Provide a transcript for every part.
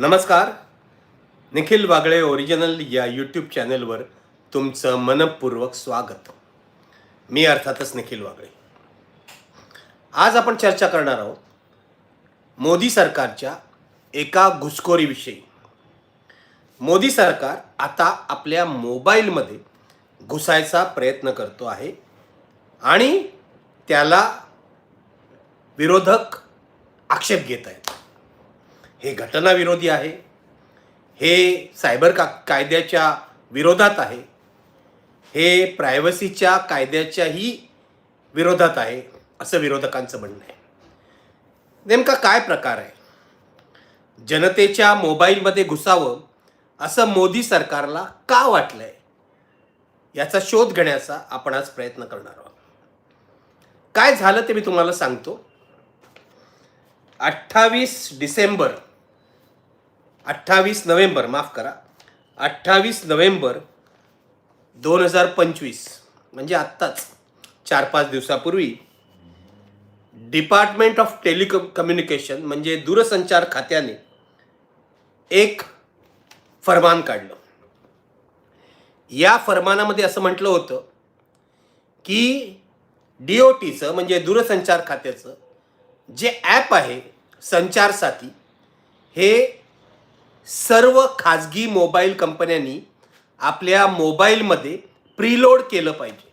नमस्कार. निखिल वागळे ओरिजिनल या यूट्यूब चॅनलवर तुमचं मनपूर्वक स्वागत. मी अर्थातच निखिल वागळे. आज आपण चर्चा करणार आहोत मोदी सरकारच्या एका घुसखोरीविषयी. मोदी सरकार आता आपल्या मोबाईलमध्ये घुसायचा प्रयत्न करतो आहे आणि त्याला विरोधक आक्षेप घेत आहेत. हे घटनाविरोधी आहे. हे सायबर का कायद्याच्या विरोधात आहे. हे प्रायव्हसीच्या कायद्याच्याही विरोधात आहे असं विरोधकांचं म्हणणं आहे. नेमका काय प्रकार आहे? जनतेच्या मोबाईलमध्ये घुसावं असं मोदी सरकारला का वाटलंय? याचा शोध घेण्याचा आपण आज प्रयत्न करणार आहोत. काय झालं ते मी तुम्हाला सांगतो. अठ्ठावीस डिसेंबर अठ्ठावीस नोव्हेंबर माफ करा. अठ्ठावीस नोव्हेंबर दोन हजार पंचवीस म्हणजे आत्ताच चार पाच दिवसापूर्वी डिपार्टमेंट ऑफ टेलिकम कम्युनिकेशन म्हणजे दूरसंचार खात्याने एक फरमान काढलं. या फरमानामध्ये असं म्हटलं होतं की डी ओ टीचं म्हणजे दूरसंचार खात्याचं जे ॲप आहे संचार साथी हे सर्व खाजगी मोबाईल कंपन्यांनी आपल्या मोबाईलमध्ये प्रीलोड केलं पाहिजे.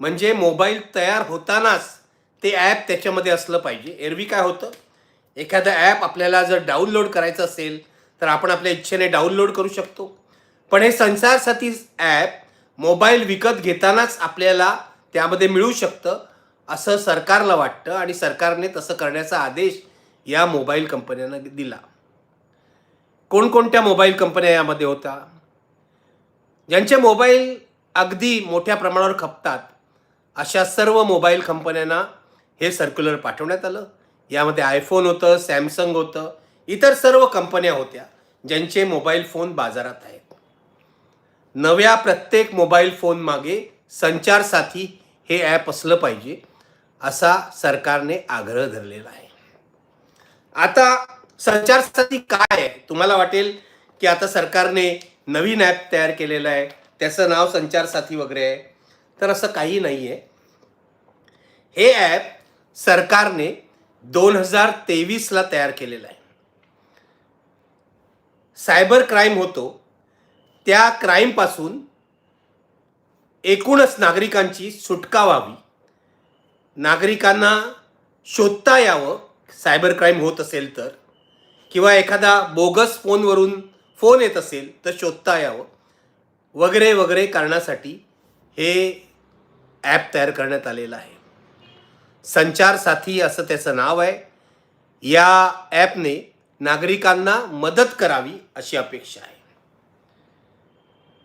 म्हणजे मोबाईल तयार होतानाच ते ॲप त्याच्यामध्ये असलं पाहिजे. एरवी काय होतं? एखादं ॲप आपल्याला जर डाउनलोड करायचं असेल तर आपण आपल्या इच्छेने डाउनलोड करू शकतो. पण हे संसार साथी ॲप मोबाईल विकत घेतानाच आपल्याला त्यामध्ये मिळू शकतं असं सरकारला वाटतं आणि सरकारने तसं करण्याचा आदेश या मोबाईल कंपन्यांना दिला. कोणकोणत्या मोबाईल कंपन्या यामध्ये होत्या? ज्यांचे मोबाईल अगदी मोठ्या प्रमाणावर खपतात अशा सर्व मोबाईल कंपन्यांना हे सर्क्युलर पाठवण्यात आलं. यामध्ये आयफोन होतं सॅमसंग होतं इतर सर्व कंपन्या होत्या ज्यांचे मोबाईल फोन बाजारात आहेत. नव्या प्रत्येक मोबाईल फोन मागे संचार साथी हे ॲप असलं पाहिजे असा सरकारने आग्रह धरलेला आहे. आता संचारसंधी काय आहे? तुम्हाला वाटेल की आता सरकारने नवीन ॲप तयार केलेलं आहे. त्याचं नाव संचार साथी वगैरे आहे. तर असं काही नाही आहे हे ॲप सरकारने दोन हजार तेवीसला तयार केलेलं आहे. सायबर क्राईम होतो. त्या क्राईमपासून एकूणच नागरिकांची सुटका व्हावी. नागरिकांना शोधता यावं. सायबर क्राईम होत असेल तर. किंवा एखादा बोगस फोनवरून फोन येत असेल तर शोधता यावं. वगैरे वगैरे करण्यासाठी हे ॲप तयार करण्यात आलेलं आहे. संचार साथी असं त्याचं नाव आहे. या ॲपने नागरिकांना मदत करावी अशी अपेक्षा आहे.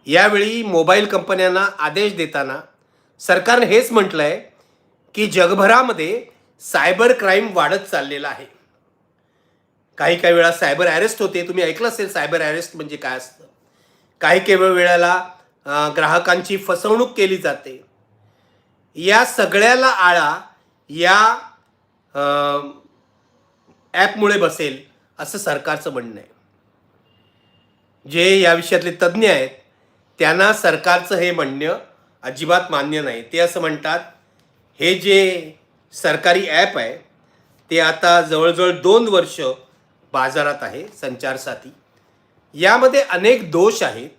यावेळी मोबाईल कंपन्यांना आदेश देताना सरकारने हेच म्हटलं आहे की जगभरामध्ये सायबर क्राईम वाढत चाललेला आहे. काही काही वेळा सायबर अरेस्ट होते. तुम्ही ऐकलं असेल सायबर अरेस्ट म्हणजे काय असतं? काही काही वेळेला ग्राहकांची फसवणूक केली जाते. या सगळ्याला आळा या ॲपमुळे बसेल असं सरकारचं म्हणणं आहे. जे या विषयातले तज्ज्ञ आहेत त्यांना सरकारचं हे म्हणणं अजिबात मान्य नाही. ते असं म्हणतात हे जे सरकारी ॲप आहे ते आता जवळजवळ दोन वर्ष बाजारात आहे संचारसाथी. यामध्ये अनेक दोष आहेत.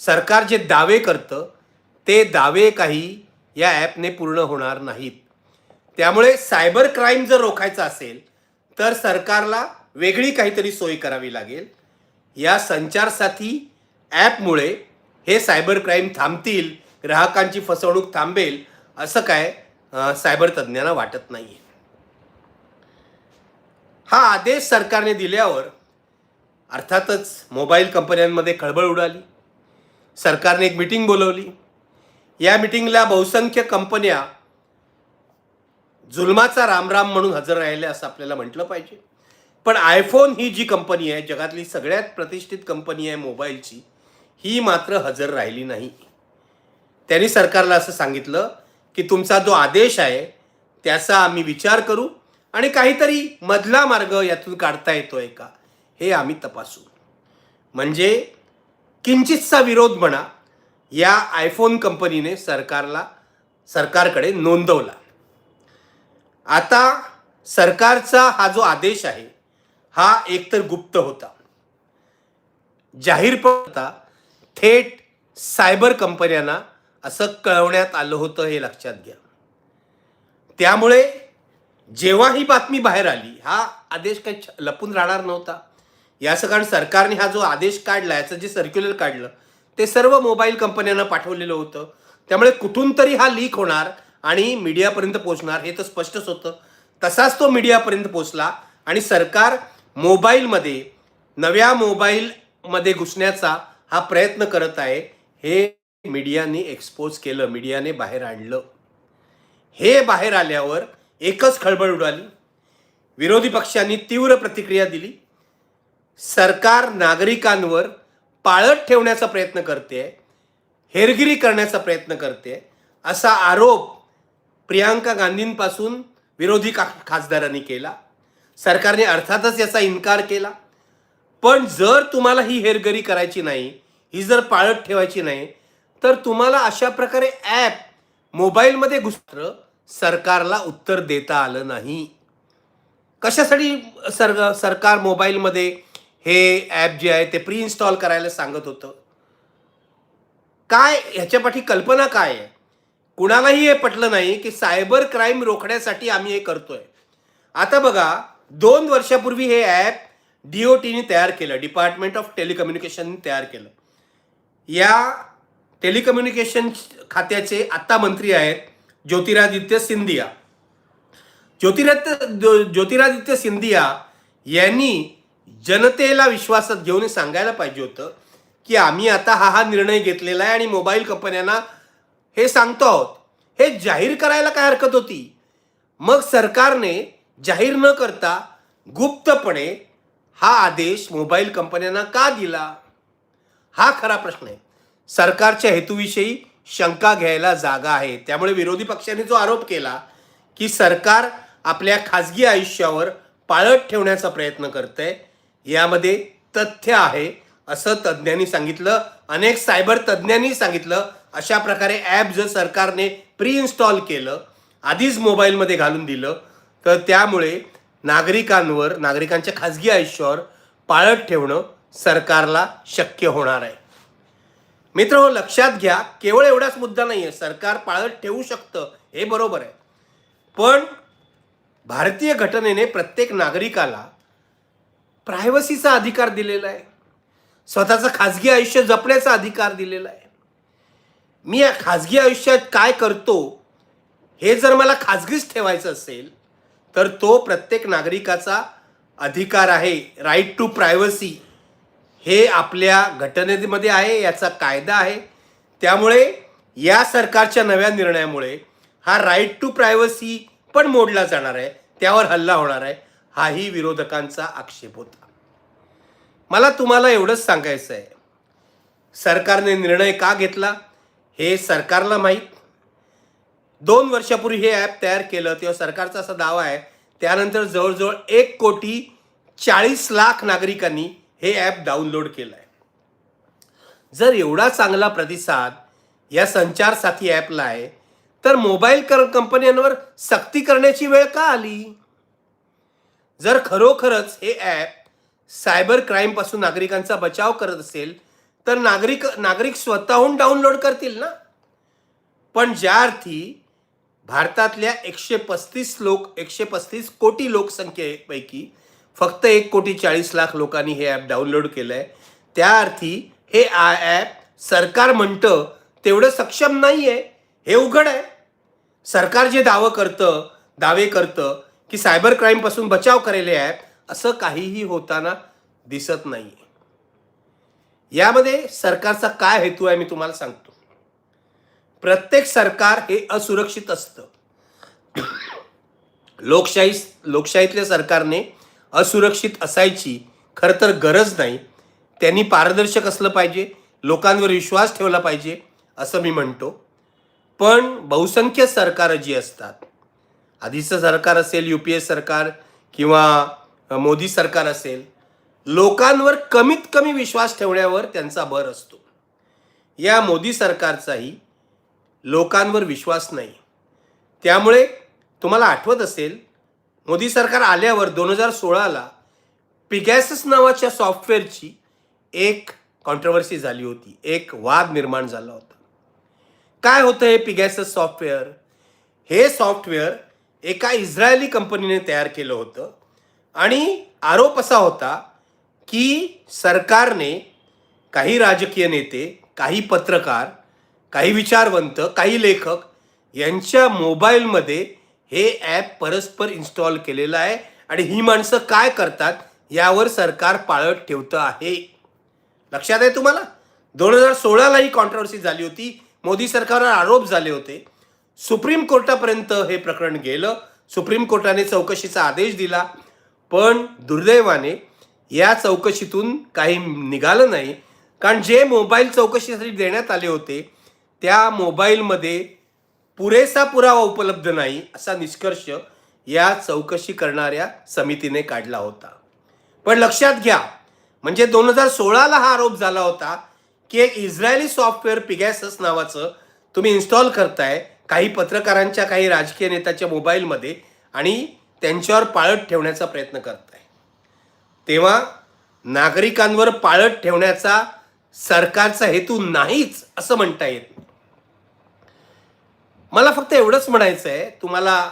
सरकार जे दावे करतं ते दावे काही या ॲपने पूर्ण होणार नाहीत. त्यामुळे सायबर क्राईम जर रोखायचा असेल तर सरकारला वेगळी काहीतरी सोय करावी लागेल. या संचारसाथी ॲपमुळे हे सायबर क्राईम थांबतील ग्राहकांची फसवणूक थांबेल असं काय सायबर तज्ज्ञांना वाटत नाही आहे हा आदेश सरकारने दिल्यावर अर्थातच मोबाईल कंपन्यांमध्ये खळबळ उडाली. सरकारने एक मिटिंग बोलवली. या मिटिंगला बहुसंख्य कंपन्या जुलमाचा रामराम म्हणून हजर राहिले असं आपल्याला म्हटलं पाहिजे. पण आयफोन ही जी कंपनी आहे जगातली सगळ्यात प्रतिष्ठित कंपनी आहे मोबाईलची ही मात्र हजर राहिली नाही. त्यांनी सरकारला असं सांगितलं की तुमचा जो आदेश आहे त्याचा आम्ही विचार करू. आणि काहीतरी मधला मार्ग यातून काढता येतोय का हे आम्ही तपासू. म्हणजे किंचितचा विरोध म्हणा या आयफोन कंपनीने सरकारला सरकारकडे नोंदवला. आता सरकारचा हा जो आदेश आहे हा एकतर गुप्त होता. जाहीर थेट सायबर कंपन्यांना असं कळवण्यात आलं होतं हे लक्षात घ्या. त्यामुळे जेव्हा ही बातमी बाहेर आली हा आदेश काही लपून राहणार नव्हता. याचं कारण सरकारने हा जो आदेश काढला याचं जे सर्क्युलर काढलं ते सर्व मोबाईल कंपन्यांना पाठवलेलं होतं. त्यामुळे कुठून तरी हा लीक होणार आणि मीडियापर्यंत पोहोचणार हे तर स्पष्टच होतं. तसाच तो मीडियापर्यंत पोहोचला आणि सरकार मोबाईलमध्ये नव्या मोबाईलमध्ये घुसण्याचा हा प्रयत्न करत आहे हे मीडियाने एक्सपोज केलं मीडियाने बाहेर आणलं. हे बाहेर आल्यावर एकच खळबळ उडाली. विरोधी पक्षांनी तीव्र प्रतिक्रिया दिली. सरकार नागरिकांवर पाळत ठेवण्याचा प्रयत्न करते. हेरगिरी करण्याचा प्रयत्न करते. असा आरोप प्रियांका गांधींपासून विरोधी का खासदारांनी केला. सरकारने अर्थातच याचा इन्कार केला. पण जर तुम्हाला ही हेरगिरी करायची नाही ही जर पाळत ठेवायची नाही तर तुम्हाला अशा प्रकारे ॲप मोबाईलमध्ये घुसत्र सरकारला उत्तर देता आलं नाही. कशासाठी सर सरकार मोबाईलमध्ये हे ॲप जे आहे ते प्री इन्स्टॉल करायला सांगत होतं? काय ह्याच्या पाठी कल्पना काय आहे? कुणालाही हे पटलं नाही की सायबर क्राईम रोखण्यासाठी आम्ही हे करतोय. आता बघा दोन वर्षापूर्वी हे ॲप डी ओ टीने तयार केलं डिपार्टमेंट ऑफ टेलिकम्युनिकेशन तयार केलं. या टेलिकम्युनिकेशन खात्याचे आत्ता मंत्री आहेत ज्योतिरादित्य सिंधिया. ज्योतिरादित्य ज्योतिरादित्य सिंधिया यांनी जनतेला विश्वासात घेऊन सांगायला पाहिजे होतं की आम्ही आता हा हा निर्णय घेतलेला आहे आणि मोबाईल कंपन्यांना हे सांगतो आहोत. हे जाहीर करायला काय हरकत होती? मग सरकारने जाहीर न करता गुप्तपणे हा आदेश मोबाईल कंपन्यांना का दिला? हा खरा प्रश्न आहे. सरकारच्या हेतूविषयी शंका घ्यायला जागा आहे. त्यामुळे विरोधी पक्षाने जो आरोप केला की सरकार आपल्या खाजगी आयुष्यावर पाळत ठेवण्याचा प्रयत्न करतंय यामध्ये तथ्य आहे असं तज्ज्ञांनी सांगितलं. अनेक सायबर तज्ज्ञांनी सांगितलं अशा प्रकारे ॲप जर सरकारने प्री इन्स्टॉल केलं आधीच मोबाईलमध्ये घालून दिलं तर त्यामुळे नागरिकांवर नागरिकांच्या खाजगी आयुष्यावर पाळत ठेवणं सरकारला शक्य होणार आहे. मित्र हो लक्षात घ्या केवळ एवढाच मुद्दा नाही आहे सरकार पाळत ठेवू शकतं हे बरोबर आहे. पण भारतीय घटनेने प्रत्येक नागरिकाला प्रायव्हसीचा अधिकार दिलेला आहे. स्वतःचं खाजगी आयुष्य जपण्याचा अधिकार दिलेला आहे. मी या खाजगी आयुष्यात काय करतो हे जर मला खाजगीच ठेवायचं असेल तर तो प्रत्येक नागरिकाचा अधिकार आहे. राईट टू प्रायव्हसी हे आपल्या घटनेमध्ये आहे याचा कायदा आहे. त्यामुळे या सरकारच्या नव्या निर्णयामुळे हा राईट टू प्रायव्हसी पण मोडला जाणार आहे. त्यावर हल्ला होणार आहे. हाही विरोधकांचा आक्षेप होता. मला तुम्हाला एवढंच सांगायचं आहे. सरकारने निर्णय का घेतला हे सरकारला माहीत. दोन वर्षापूर्वी हे ॲप तयार केलं तेव्हा सरकारचा असा दावा आहे. त्यानंतर जवळजवळ एक कोटी चाळीस लाख नागरिकांनी हे ॲप डाउनलोड केलं आहे जर एवढा चांगला प्रतिसाद या संचार साथी ॲपला आहे तर मोबाईल कर कंपन्यांवर सक्ती करण्याची वेळ का आली? जर खरोखरच हे ॲप सायबर क्राईमपासून नागरिकांचा बचाव करत असेल तर नागरिक नागरिक स्वतःहून डाउनलोड करतील ना? पण ज्या अर्थी भारतातल्या एकशे पस्तीस लोक एकशे पस्तीस कोटी लोकसंख्येपैकी फक्त एक कोटी चाळीस लाख लोकांनी हे ॲप डाउनलोड केलं आहे त्या अर्थी हे ॲप सरकार म्हणतं तेवढं सक्षम नाही आहे हे उघड आहे. सरकार जे दावं करतं दावे करतं की सायबर क्राईमपासून बचाव करेल हे ॲप असं काहीही होताना दिसत नाही यामध्ये सरकारचा काय हेतू आहे मी तुम्हाला सांगतो. प्रत्येक सरकार हे असुरक्षित असतं. लोकशाही लोकशाहीतल्या सरकारने असुरक्षित असायची खरं तर गरज नाही. त्यांनी पारदर्शक असलं पाहिजे लोकांवर विश्वास ठेवला पाहिजे असं मी म्हणतो. पण बहुसंख्य सरकारं जी असतात आधीचं सरकार असेल यू पी ए सरकार किंवा मोदी सरकार असेल लोकांवर कमीत कमी विश्वास ठेवण्यावर त्यांचा भर असतो. या मोदी सरकारचाही लोकांवर विश्वास नाही. त्यामुळे तुम्हाला आठवत असेल मोदी सरकार आल्यावर दोन हजार सोळाला पिगॅसस नावाच्या सॉफ्टवेअरची एक कॉन्ट्रवर्सी झाली होती. एक वाद निर्माण झाला होता. काय होतं हे पिगॅसस सॉफ्टवेअर? हे सॉफ्टवेअर एका इस्रायली कंपनीने तयार केलं होतं आणि आरोप असा होता की सरकारने काही राजकीय नेते काही पत्रकार काही विचारवंत काही लेखक यांच्या मोबाईलमध्ये हे ॲप परस्पर इन्स्टॉल केलेलं आहे. आणि ही माणसं काय करतात यावर सरकार पाळत ठेवतं आहे. लक्षात आहे तुम्हाला? दोन हजार सोळाला ही कॉन्ट्रोवर्सी झाली होती. मोदी सरकारवर आरोप झाले होते. सुप्रीम कोर्टापर्यंत हे प्रकरण गेलं. सुप्रीम कोर्टाने चौकशीचा आदेश दिला. पण दुर्दैवाने या चौकशीतून काही निघालं नाही. कारण जे मोबाईल चौकशीसाठी देण्यात आले होते त्या मोबाईलमध्ये पुरेसा पुरावा उपलब्ध नाही असा निष्कर्ष या चौकशी करणाऱ्या समितीने काढला होता पण लक्षात घ्या म्हणजे दोन हजार सोळाला हा आरोप झाला होता की एक इस्रायली सॉफ्टवेअर पिगॅसस नावाचं तुम्ही इन्स्टॉल करताय काही पत्रकारांच्या काही राजकीय नेत्याच्या मोबाईलमध्ये आणि त्यांच्यावर पाळत ठेवण्याचा प्रयत्न करताय तेव्हा नागरिकांवर पाळत ठेवण्याचा सरकारचा हेतू नाहीच असं म्हणता येत नाही. मला फक्त एवढंच म्हणायचं आहे तुम्हाला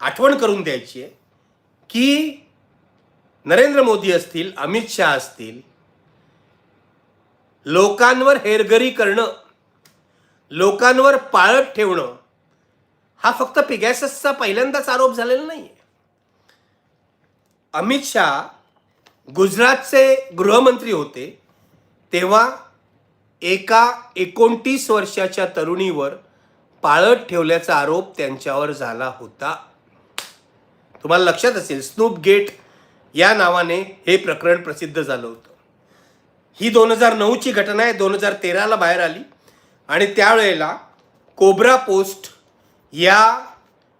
आठवण करून द्यायची आहे की नरेंद्र मोदी असतील अमित शहा असतील लोकांवर हेरगरी करणं लोकांवर पाळत ठेवणं हा फक्त पिगॅससचा पहिल्यांदाच आरोप झालेला नाही आहे अमित शहा गुजरातचे गृहमंत्री होते तेव्हा एका एकोणतीस वर्षाच्या तरुणीवर पाळत ठेवल्याचा आरोप त्यांच्यावर झाला होता. तुम्हाला लक्षात असेल स्नूप गेट या नावाने हे प्रकरण प्रसिद्ध झालं होतं. ही दोन हजार नऊची घटना आहे दोन हजार तेराला बाहेर आली. आणि त्यावेळेला कोब्रा पोस्ट या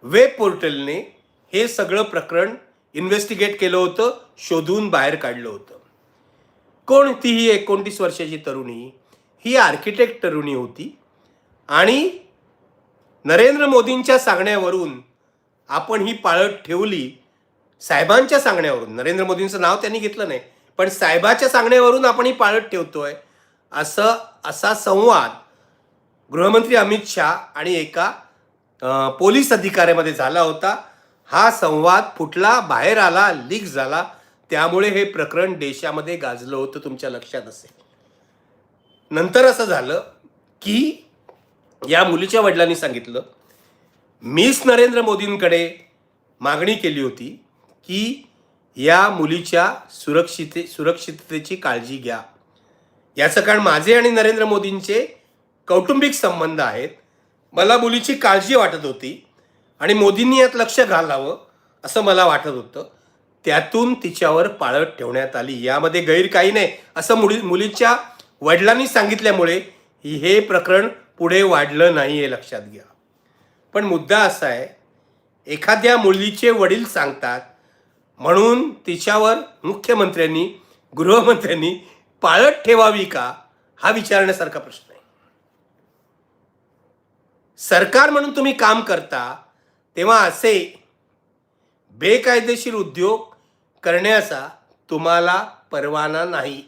वेब पोर्टलने हे सगळं प्रकरण इन्व्हेस्टिगेट केलं होतं शोधून बाहेर काढलं होतं. कोण ती ही एकोणतीस वर्षाची तरुणी ही आर्किटेक्ट तरुणी होती. आणि नरेंद्र मोदींच्या सांगण्यावरून आपण ही पाळत ठेवली साहेबांच्या सांगण्यावरून. नरेंद्र मोदींचं नाव त्यांनी घेतलं नाही पण साहेबाच्या सांगण्यावरून आपण ही पाळत ठेवतोय. असं असा संवाद गृहमंत्री अमित शहा आणि एका पोलीस अधिकाऱ्यामध्ये झाला होता. हा संवाद फुटला बाहेर आला लीक झाला. त्यामुळे हे प्रकरण देशामध्ये गाजलं होतं तुमच्या लक्षात असेल. नंतर असं झालं की या मुलीच्या वडिलांनी सांगितलं मीच नरेंद्र मोदींकडे मागणी केली होती की या मुलीच्या सुरक्षिते सुरक्षिततेची काळजी घ्या. याचं कारण माझे आणि नरेंद्र मोदींचे कौटुंबिक संबंध आहेत. मला मुलीची काळजी वाटत होती आणि मोदींनी यात लक्ष घालावं असं मला वाटत होतं. त्यातून तिच्यावर पाळत ठेवण्यात आली. यामध्ये गैर काही नाही. असं मुली मुलीच्या वडिलांनी सांगितल्यामुळे हे प्रकरण पुढे वाढलं नाही हे लक्षात घ्या. पण मुद्दा असा आहे एखाद्या मुलीचे वडील सांगतात म्हणून तिच्यावर मुख्यमंत्र्यांनी गृहमंत्र्यांनी पाळत ठेवावी का? हा विचारण्यासारखा प्रश्न आहे. सरकार म्हणून तुम्ही काम करता तेव्हा असे बेकायदेशीर उद्योग करण्याचा तुम्हाला परवाना नाही.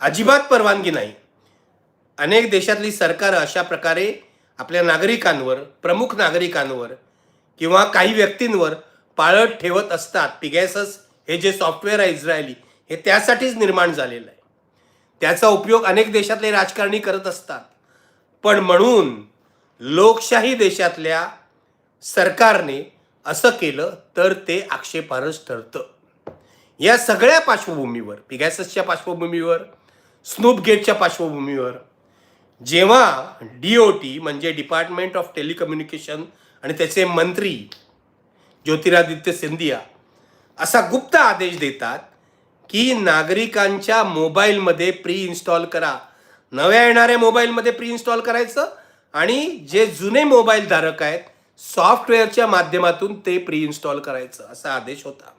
अजिबात परवानगी नाही. अनेक देशातली सरकारं अशा प्रकारे आपल्या नागरिकांवर प्रमुख नागरिकांवर किंवा काही व्यक्तींवर पाळत ठेवत असतात. पिगॅसस हे जे सॉफ्टवेअर आहे इस्रायली हे त्यासाठीच निर्माण झालेलं आहे. त्याचा उपयोग अनेक देशातले राजकारणी करत असतात. पण म्हणून लोकशाही देशातल्या सरकारने असं केलं तर ते आक्षेपार्हच ठरतं. या सगळ्या पार्श्वभूमीवर पिगॅससच्या पार्श्वभूमीवर स्नूप गेटच्या पार्श्वभूमीवर जेव्हा डी ओ टी म्हणजे डिपार्टमेंट ऑफ टेलिकम्युनिकेशन आणि त्याचे मंत्री ज्योतिरादित्य सिंधिया असा गुप्त आदेश देतात की नागरिकांच्या मोबाईलमध्ये प्री इन्स्टॉल करा. नव्या येणाऱ्या मोबाईलमध्ये प्री इन्स्टॉल करायचं आणि जे जुने मोबाईल धारक आहेत सॉफ्टवेअरच्या माध्यमातून ते प्री इन्स्टॉल करायचं असा आदेश होता.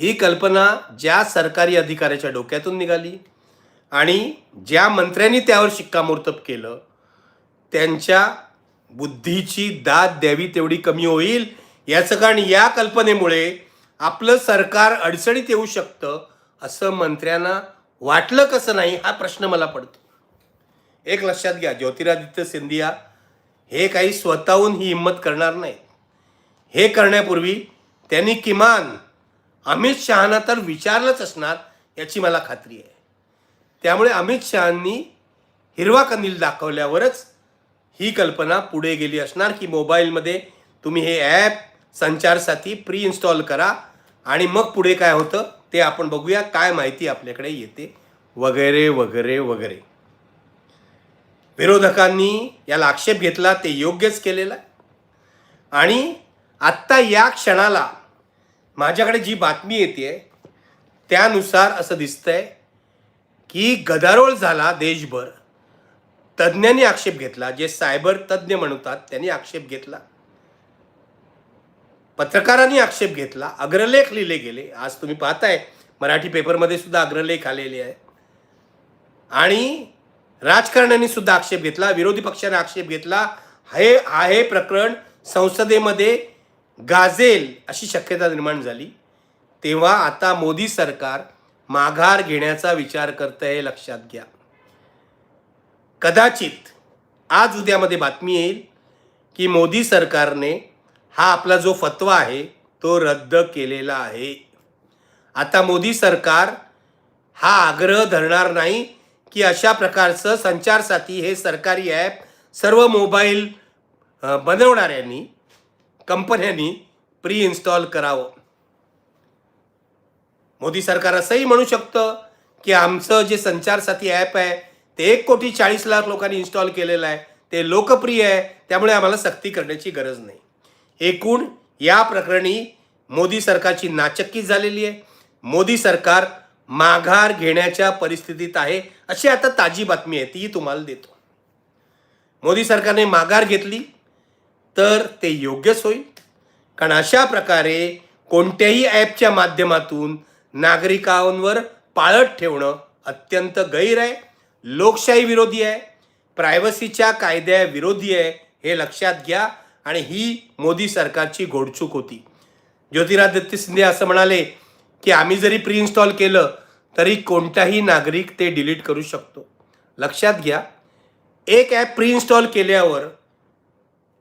ही कल्पना ज्या सरकारी अधिकाऱ्याच्या डोक्यातून निघाली. आणि ज्या मंत्र्यांनी त्यावर शिक्कामोर्तब केलं त्यांच्या बुद्धीची दाद द्यावी तेवढी कमी होईल याचं कारण या कल्पनेमुळे आपलं सरकार अडचणीत येऊ शकतं असं मंत्र्यांना वाटलं कसं नाही हा प्रश्न मला पडतो. एक लक्षात घ्या ज्योतिरादित्य सिंधिया हे काही स्वतःहून ही हिंमत करणार नाही हे करण्यापूर्वी त्यांनी किमान अमित शहाना तर विचारलंच असणार याची मला खात्री आहे. त्यामुळे अमित शहांनी हिरवा कंदील दाखवल्यावरच ही कल्पना पुढे गेली असणार की मोबाईलमध्ये तुम्ही हे ॲप संचारसाथी प्री इन्स्टॉल करा आणि मग पुढे काय होतं ते आपण बघूया काय माहिती आपल्याकडे येते वगैरे वगैरे वगैरे. विरोधकांनी याला आक्षेप घेतला ते योग्यच केलेलं आणि आत्ता या क्षणाला माझ्याकडे जी बातमी येते त्यानुसार असं दिसतंय की गदारोळ झाला देशभर. तज्ज्ञांनी आक्षेप घेतला जे सायबर तज्ज्ञ म्हणतात त्यांनी आक्षेप घेतला. पत्रकारांनी आक्षेप घेतला अग्रलेख लिहिले गेले. आज तुम्ही पाहताय मराठी पेपरमध्ये सुद्धा अग्रलेख आलेले आहे आणि राजकारण्यांनी सुद्धा आक्षेप घेतला विरोधी पक्षाने आक्षेप घेतला. हे आहे प्रकरण संसदेमध्ये गाजेल अशी शक्यता निर्माण झाली. तेव्हा आता मोदी सरकार माघार घेण्याचा विचार करतं हे लक्षात घ्या. कदाचित आज उद्यामध्ये बातमी येईल की मोदी सरकारने हा आपला जो फतवा आहे तो रद्द केलेला आहे. आता मोदी सरकार हा आग्रह धरणार नाही की अशा प्रकारचं संचारसाथी हे सरकारी ॲप सर्व मोबाईल बनवणाऱ्यांनी कंपन्यांनी प्री इन्स्टॉल करावं. मोदी सरकार असंही म्हणू शकतं की आमचं जे संचारसाथी ॲप आहे ते एक कोटी चाळीस लाख लोकांनी इन्स्टॉल केलेलं आहे. ते लोकप्रिय आहे त्यामुळे आम्हाला सक्ती करण्याची गरज नाही. एकूण या प्रकरणी मोदी सरकारची नाचक्की झालेली आहे. मोदी सरकार माघार घेण्याच्या परिस्थितीत आहे अशी आता ताजी बातमी आहे ती तुम्हाला देतो. मोदी सरकारने माघार घेतली तर ते योग्यच होईल. कारण अशा प्रकारे कोणत्याही ॲपच्या माध्यमातून नागरिकांवर पाळत ठेवणं अत्यंत गैर आहे. लोकशाही विरोधी आहे. प्रायव्हसीच्या कायद्याविरोधी आहे. हे लक्षात घ्या. आणि ही मोदी सरकारची घोडचूक होती. ज्योतिरादित्य शिंदे असं म्हणाले की आम्ही जरी प्री इन्स्टॉल केलं तरी कोणताही नागरिक ते डिलीट करू शकतो. लक्षात घ्या. एक ॲप प्री इन्स्टॉल केल्यावर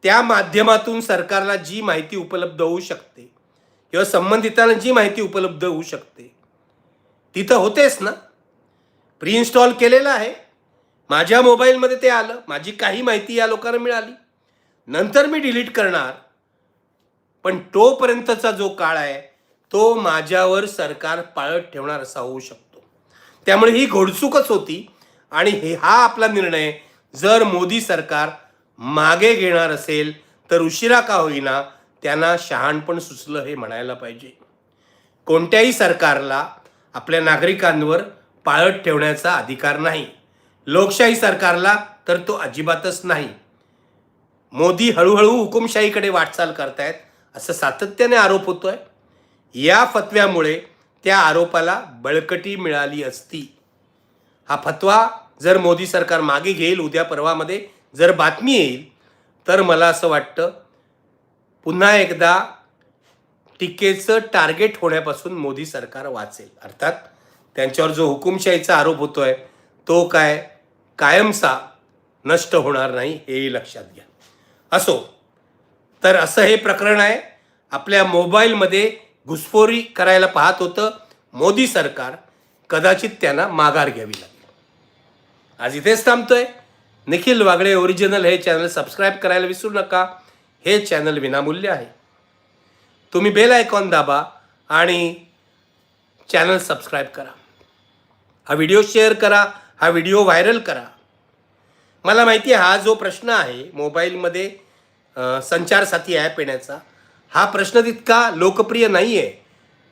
त्या माध्यमातून सरकारला जी माहिती उपलब्ध होऊ शकते किंवा संबंधितांना जी माहिती उपलब्ध होऊ शकते तिथं होतेच ना. प्री इन्स्टॉल केलेलं आहे. माझ्या मोबाईलमध्ये ते आलं. माझी काही माहिती या लोकांना मिळाली. नंतर मी डिलीट करणार. पण तोपर्यंतचा जो काळ आहे तो माझ्यावर सरकार पाळत ठेवणार असा होऊ शकतो. त्यामुळे ही घोडचूकच होती आणि हे हा आपला निर्णय जर मोदी सरकार मागे घेणार असेल तर उशिरा का होईना त्यांना शहाणपण सुचलं हे म्हणायला पाहिजे. कोणत्याही सरकारला आपल्या नागरिकांवर पाळत ठेवण्याचा अधिकार नाही. लोकशाही सरकारला तर तो अजिबातच नाही. मोदी हळूहळू हुकुमशाहीकडे वाटचाल करतायत असं सातत्याने आरोप होतो आहे या फतव्यामुळे त्या आरोपाला बळकटी मिळाली असती. हा फतवा जर मोदी सरकार मागे घेईल उद्या परवामध्ये जर बातमी येईल तर मला असं वाटतं पुन्हा एकदा टीकेचं टार्गेट होण्यापासून मोदी सरकार वाचेल. अर्थात त्यांच्यावर जो हुकुमशाहीचा आरोप होतोय तो काय? कायमचा नष्ट होणार नाही हेही लक्षात घ्या. असो तर असं हे प्रकरण आहे आपल्या मोबाईलमध्ये घुसफोरी करायला पाहत होतं मोदी सरकार कदाचित त्यांना माघार घ्यावी लागेल. आज इथेच थांबतोय. निखिल वागळे ओरिजिनल हे चॅनल सबस्क्राईब करायला विसरू नका. हे चॅनल विनामूल्य आहे. तुम्ही बेल आयकॉन दाबा आणि चॅनल सबस्क्राईब करा. हा व्हिडिओ शेअर करा हा व्हिडिओ व्हायरल करा. मला माहिती आहे हा जो प्रश्न आहे मोबाईलमध्ये संचारसाथी ॲप येण्याचा हा प्रश्न तितका लोकप्रिय नाही आहे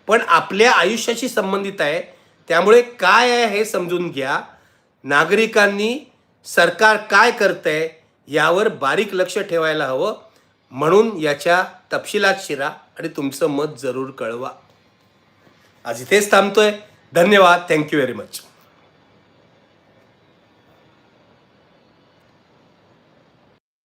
पण आपल्या आयुष्याशी संबंधित आहे. त्यामुळे काय आहे हे समजून घ्या. नागरिकांनी सरकार काय करतंय यावर बारीक लक्ष ठेवायला हवं. म्हणून याच्या तपशिलात शिरा आणि तुमचं मत जरूर कळवा. आज इथेच थांबतोय. धन्यवाद. Thank you very much